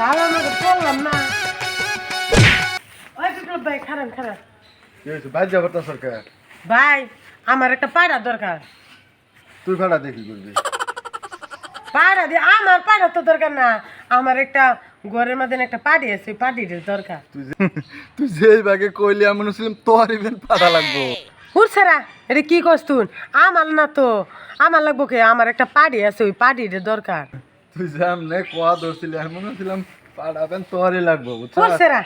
ভালো না ওই বিপ্লব ভাই খারাপ খারাপ কি যাবার তো সরকার ভাই আমার একটা পায়রা দরকার। তুই ভাড়া দেখি করবি? পায়রা দিয়ে আমার পায়রা তো দরকার না। আমার একটা ঘরের মধ্যে একটা পাটি আছে পাটির দরকার। তুই তুই যেই বাগে কইলি আমি ছিলাম তোর ইভেন পাতা লাগবো। উঠছেরা এটা কি তুই? আমার না তো আমার লাগবো কে? আমার একটা পাটি আছে ওই পাটির দরকার। তুই যে আমনে কোয়া ধরছিলি আমি মনে ছিলাম পাড়াবেন তোরই লাগবো বুঝছ? উঠছেরা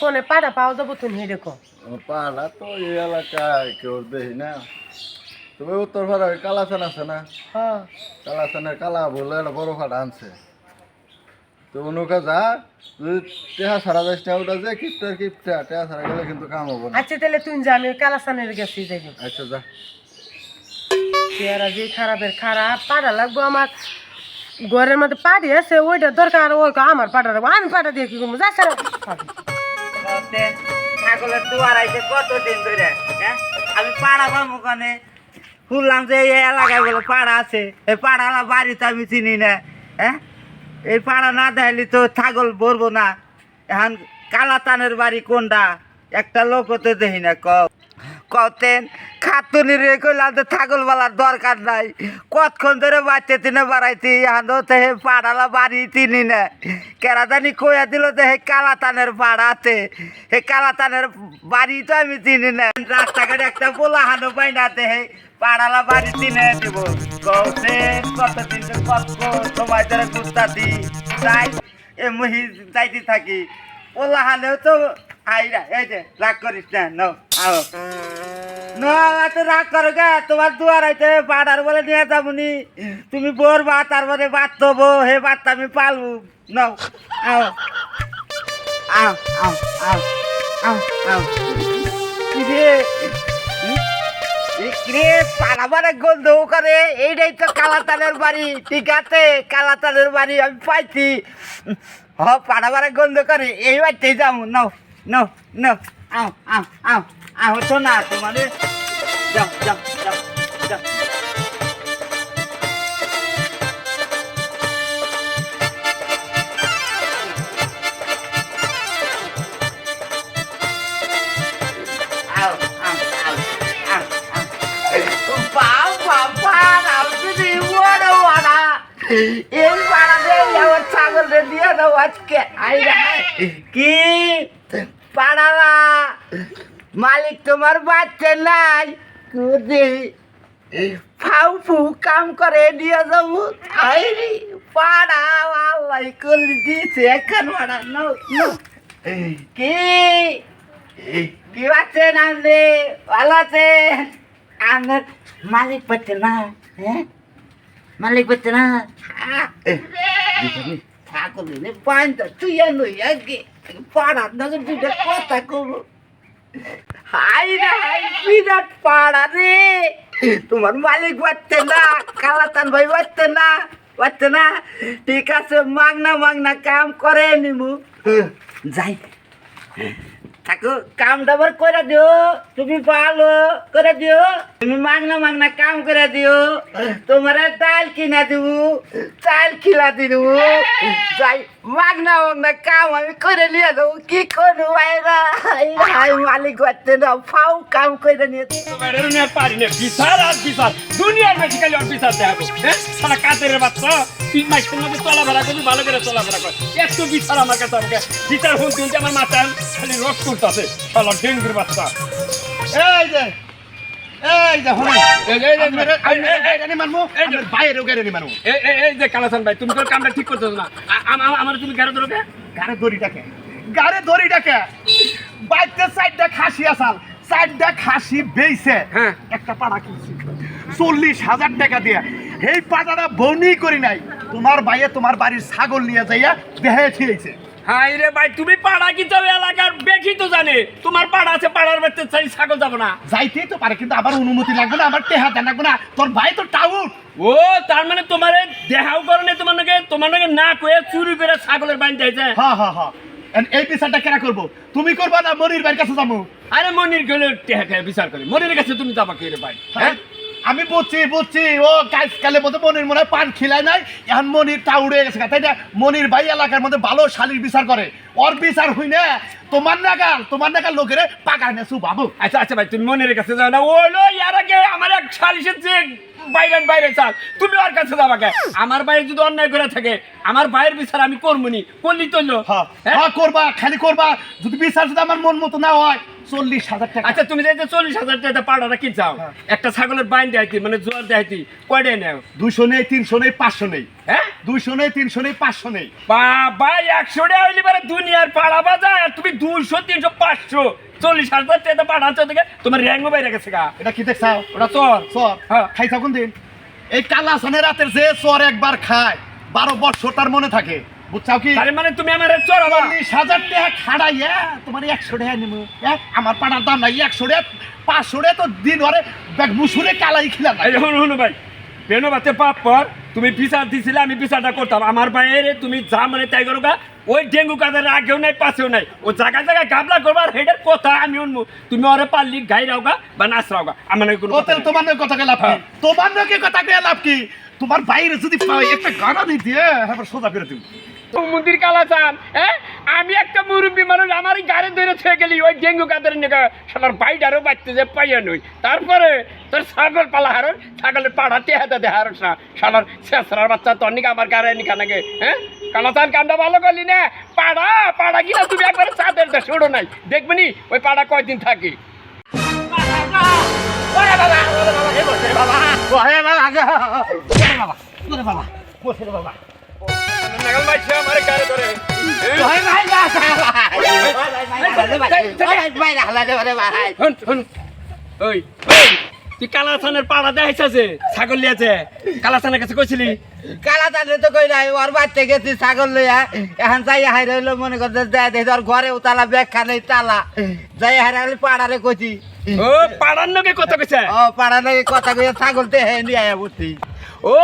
কোনে পাটা পাওয়া যাব তুমি হেঁটে কো পাড়া তো এই এলাকায় কেউ দেখি না। তবে উত্তর পাড়া ওই কালাচান আছে না? হ্যাঁ। কালাচানের কালা বলে একটা বড় ফাটা আনছে। তো অনুকা যা তুই টেহা সারা যাস না ওটা যে কিপটা কিপটা টেহা সারা গেলে কিন্তু কাম হব না। আচ্ছা তাহলে তুই যা আমি কালাসানের গেছি যাই আচ্ছা যা। চেহারা যে খারাপের খারাপ পাটা লাগবো আমার। ঘরের মধ্যে পাটি আছে, ওইটা দরকার ওই আমার পাটা লাগবো আমি পাটা দিয়ে কি করব? কতে ছাগলের দুয়ার আইছে কতদিন ধরে হ্যাঁ? আমি পাড়া শুনলাম যে এই এলাকায় বলে পাড়া আছে। এই পাড়ালা বাড়ি তো আমি চিনি না হ্যাঁ? এই পাড়া না দেখলি তো ছাগল ভরবো না। এখন কালাতানের বাড়ি কোনটা? একটা লোক তো দেখি না ক কতেন? খাতুনি রে কইলাম তো ছাগল বালার দরকার নাই। কতক্ষণ ধরে বাচ্চা তিনে বাড়াইতি এখন তো হে পাড়ালা বাড়ি চিনি না। কেরাদানি কইয়া দিল তো হে কালাতানের পাড়াতে। হে কালাতানের বাড়ি তো আমি চিনি না। রাস্তাঘাটে একটা পোলা হানো পাই না হে পাড়ালা বাড়ি চিনে দিব। কৌতে কতদিন কত সময় ধরে গুস্তা দি তাই এ মহি যাইতে থাকি। পোলা হানেও তো আইরা, এই যে, রাগ করিস না নো আও। না এত রাগ করো গে, তোমার দুয়ার আইতে পাড়ার বলে নিয়ে যাবনি তুমি বোর বা, তারপরে বাদ তবো হে বাদটা আমি পালবো। নাও, আও। আও আও আও আও আও। কিরে রে? পাড়া মানে গন্ধ করে, এইটাই তো কালাতানের বাড়ি, ঠিক আছে? কালাতানের বাড়ি আমি পাইছি। হ পাড়া মানে গন্ধ করে, এই বাড়িতেই যাব, নাও। নাও নাও আও আও আও আও তো না তোমাদের যাও যাও যাও যাও আও আও আও আও আও বাবা পাড়াও যদি ওরা ওরা এই পাড়াতে ছাগলটা দিয়ে দাও আজকে। কি? পাড়ালা মালিক তোমার বাচ্চা নাই। ফাউ ফু কাম করে, দিয়ে যাব আইরি পাড়া আল্লাহ করলি দিয়েছে, এখন পাড়া নো কি? কি আছেন আপনি ভালো আছেন আমার মালিক পাচ্ছে না হ্যাঁ? মালিক পাচ্ছে না। ঠাকুর পাঁচটা চুইয়া নই আগে পাড়ার নগর দুইটা কথা করব হাই রে হাই বিরাট পাড়া রে তোমার মালিক বাচ্চে না কালাতান ভাই বাচ্চে না বাচ্চে না ঠিক আছে মাগনা মাগনা কাম করে নিমু যাই থাকো কাম দাবার করে দিও। তুমি পালো করে দিও। তুমি মাগনা মাগনা কাম করে দিও। তোমার ডাল কিনা দিব চাল খিলা দিব। যাই মাগনা মাগনা কাম আমি করে নিয়ে দেবো কি করব ভাইরা? হাই মালিক করতে না ফাউ কাম করে নিয়ে পারি না, বিচার আর বিচার। দুনিয়ার বেশি খালি বিচার দেখাবো সারা কাতের বাচ্চা, তিন মাস মাসের মধ্যে চলাফেরা করবি, ভালো করে চলাফেরা কর। একটু বিচার আমার কাছে আমাকে। বিচার শুনতে শুনতে আমার মাথায় খালি রস করতেছে ভালো ডেঙ্গুর বাচ্চা। এই যে এই এই যে কালাসান ভাই তুমি তোর কামটা ঠিক না। আমার তুমি গাড়ি ধরো গাড়ি গাড়ি সাইডটা খাসি আসাল খাসি বেইছে। হ্যাঁ। একটা পাড়া কিনছি। চল্লিশ হাজার টাকা দিয়ে। এই পাটাটা বনি করি নাই। তোমার বাইয়ে তোমার বাড়ির ছাগল নিয়ে যাইয়া দেহে ছিয়েছে হাই রে ভাই তুমি পাড়া কি তবে এলাকার? বেশি তো জানে। তোমার পাড়া আছে পাড়ার বাড়িতে চাই ছাগল যাব না। যাইতেই তো পারে কিন্তু আবার অনুমতি লাগবে না আমার টেহা দেন লাগবে না। তোর ভাই তো টাউট ও তার মানে তোমার দেহাও করনে তোমার নাকি তোমার নাকি না কয়ে চুরি করে ছাগলের বাইন যাইছে? হ্যাঁ হ্যাঁ হ্যাঁ এই বিচারটা কেনা করব? তুমি করবা না মনির ভাইয়ের কাছে যাব? আরে মনির গেলে টেহা বিচার করে। মনির কাছে তুমি যাবা কে রে ভাই? হ্যাঁ? আমি বুঝছি বুঝছি। ও কাজ কালে মধ্যে মনির মনে পান খিলায় নাই। এখন মনির টা উড়ে গেছে তাই না? মনির ভাই এলাকার মধ্যে ভালো শালির বিচার করে। ওর বিচার হই না। তোমার নাগাল তোমার নাগাল লোকের পাকায় না বাবু আচ্ছা আচ্ছা ভাই তুমি মনের কাছে যাও না। ওলো ইয়ার আগে আমার এক সালিশের যে বাইরে বাইরে চাল তুমি ওর কাছে যাবা কে আমার বাইরে যদি অন্যায় করে থাকে আমার বাইরের বিচার আমি করবনি করলি তো। হ্যাঁ হ্যাঁ? হ্যাঁ, করবা খালি করবা। যদি বিচার যদি আমার মন মতো না হয় চল্লিশ হাজার টাকা। আচ্ছা তুমি যে চল্লিশ হাজার টাকা পাড়াটা কি চাও হ্যাঁ। একটা ছাগলের বাইন দেখাইতি মানে জোয়ার দেখাইতি কয়টা নেও দুশো নেই তিনশো নেই পাঁচশো নেই। হ্যাঁ? দুইশো নেই তিনশো নেই পাঁচশো নেই। বাবা একশো টাকা হইলে পারে দুনিয়ার পাড়া বাজার তুমি দুশো তিনশো পাঁচশো চল্লিশ হাজার টাকা পাঠাচ্ছ থেকে তোমার র্যাঙ্গও বাইরে গেছে গা। এটা কি দেখছাও ওটা চর। চর। হ্যাঁ। খাই থাকুন দিন এই কালা সানে রাতের যে চর একবার খায় বারো বছর তার মনে থাকে। বুঝছাও কি? তার মানে তুমি আমার চড়াবা চল্লিশ হাজার টাকা খাড়াইয়া তোমার একশো টাকা নেব হ্যাঁ? আমার পাড়ার দাম নাই একশো টাকা পাঁচশো টাকা তো দিন ধরে ব্যাগ মুসুরে কালাই খিলা নাই এই শুনো শুনো ভাই বেনো বাতে পাপ পর তুমি বিচার দিছিলে আমি বিচারটা করতাম। আমার বাইরে তুমি যা মানে তাই করো গা ওই ডেঙ্গু কাদের আগেও নাই পাশেও নাই। ও জায়গা জায়গায় গাবলা করবার হেডের কথা আমি শুনব। তুমি ওরে পারলি গাই রাও গা বা নাচ রাও গা আমার কোনো। তোমার কথা কে লাভ কি? হ্যাঁ। তোমার কথা কে লাভ কি? তোমার বাইরে যদি একটা গানা দিতে হ্যাঁ সোজা করে তুমি মন্দির কালা চান হ্যাঁ আমি একটা মুরব্বী মানুষ আমার গাড়ি ধরে থেকে গেলি ওই ডেঙ্গু কাদের নিকা? সবার বাইটারও বাচ্চা যে পাইয়া নই। তারপরে তোর ছাগল পালা হারন ছাগলের পাড়া টেহাতে দে হারস না। সালার শেষরার বাচ্চা তোর নিকা আমার গাড়ি নিকা নাকি হ্যাঁ কালা চান কান্দা ভালো করলি না? পাড়া পাড়া কিনা তুমি একবার চাঁদের দে ছোড়ো নাই। দেখবি নি ওই পাড়া কয়দিন থাকি? নাগাল মাইছে আমার গাড়ি ধরে? শুন শুন। ওই ওই, তুই কালাসানের পাড়া দেখাইছে ছাগল লিয়াছে কাছে কইছিলি? তো কই নাই ওর বাচ্চা গেছি ছাগল লইয়া। এখন যাই হাই রইল মনে করতে দেয় দেখি ওর ঘরে তালা ব্যাখ্যা নেই তালা। যাই হাই পাড়ারে কইছি। ও পাড়ার নগে কথা কইছে? ও কথা কইয়া ছাগল তে হে নিয়ে আয়া বসছি। ও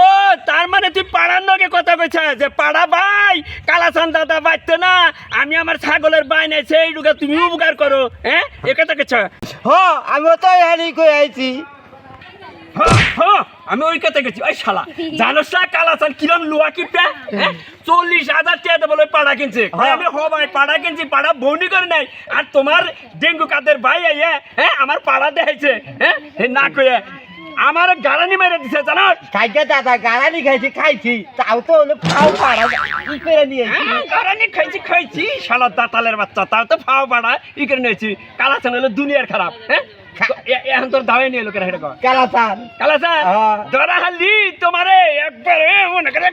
তার মানে তুই পাড়ার নগে কথা কইছে যে পাড়া ভাই কালাসান দাদা বাইতে না আমি আমার ছাগলের বাই নাই সেই ডুকা তুমি উপকার করো হ্যাঁ? এ কথা কইছে? হ আমিও তো হারি কই আইছি। আমি ওই কথা গেছি ওই শালা জানোস না কালাসান কিরম লোয়া কিপটা হ্যাঁ? চল্লিশ হাজার টাকা ওই পাড়া কিনছে। আমি হ ভাই পাড়া কিনছি পাড়া বৌনি করে নাই। আর তোমার ডেঙ্গু কাদের ভাই আইয়া হ্যাঁ? আমার পাড়া দেখাইছে হ্যাঁ? না কয়ে আমার গাড়ানি মেরে দিছে জানো? খাইতে দাদা গাড়ানি খাইছি খাইছি। তাও তো হলো ফাও পাড়া। কি করে নিয়ে আইছি? গাড়ানি খাইছি খাইছি। শালা দাতালের বাচ্চা তাও তো ফাও পাড়া। ই করে নিয়েছি কালাসান হলো দুনিয়ার খারাপ হ্যাঁ? এখন তোর দাওয়াই নিয়ে লোকেরা হেঁটে কর। কালাসান কালাসান হ্যাঁ। ধরা হালি তোমারে একবারে মনে করে